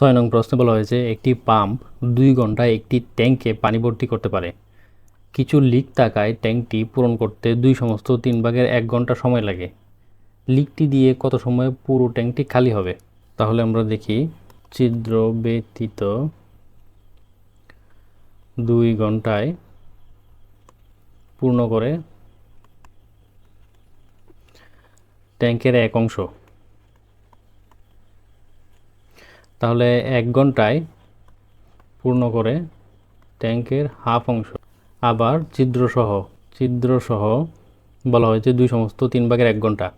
ছয় নং প্রশ্নে বলা হয়েছে, একটি পাম্প দুই ঘন্টায় একটি ট্যাঙ্কে পানি ভর্তি করতে পারে। কিছু লিক থাকায় ট্যাঙ্কটি পূরণ করতে দুই সমস্ত তিন ভাগের এক ঘণ্টা সময় লাগে। লিকটি দিয়ে কত সময়ে পুরো ট্যাঙ্কটি খালি হবে? তাহলে আমরা দেখি, ছিদ্র ব্যতীত দুই ঘন্টায় পূর্ণ করে ট্যাঙ্কের এক অংশ। তাহলে এক ঘন্টায় পূর্ণ করে ট্যাঙ্কের হাফ অংশ। আবার ছিদ্রসহ ছিদ্রসহ বলা হয়েছে দুই সমস্ত তিন ভাগের এক ঘণ্টা।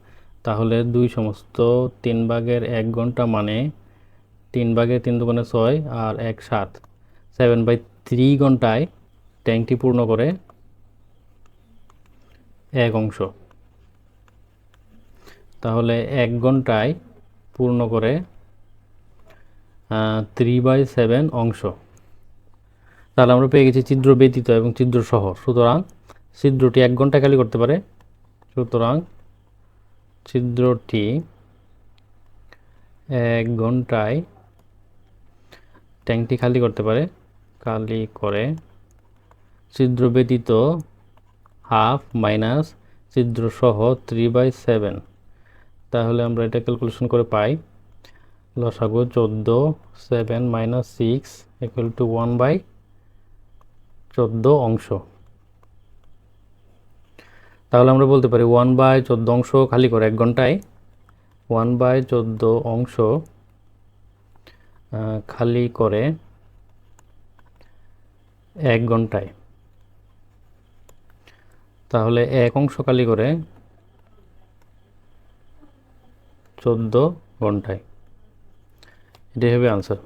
তাহলে দুই সমস্ত তিন ভাগের এক ঘণ্টা মানে তিন ভাগের তিন দোকানে ছয় আর এক সাত। সেভেন বাই থ্রি ঘন্টায় ট্যাঙ্কটি পূর্ণ করে এক অংশ। তাহলে এক ঘন্টায় পূর্ণ করে থ্রি বাই সেভেন অংশ। তাহলে আমরা পেয়ে গেছি ছিদ্র ব্যতীত এবং ছিদ্র সহ সুতরাং ছিদ্রটি এক ঘণ্টা খালি করতে পারে। সুতরাং ছিদ্রটি এক ঘন্টায় ট্যাঙ্কটি খালি করতে পারে। খালি করে ছিদ্র ব্যতীত হাফ মাইনাস ছিদ্র সহ থ্রি বাই সেভেন তাহলে আমরা এটা ক্যালকুলেশন করে পাই। লসাগু চোদ্দ seven minus six equal to one by চোদ্দ অংশ। তাহলে আমরা বলতে পারি ওয়ান বাই চোদ্দ অংশ খালি করে এক ঘন্টায়। ওয়ান বাই চোদ্দ অংশ খালি করে এক ঘন্টায়। তাহলে এক অংশ খালি করে চোদ্দ ঘন্টায়। এটাই হবে আনসার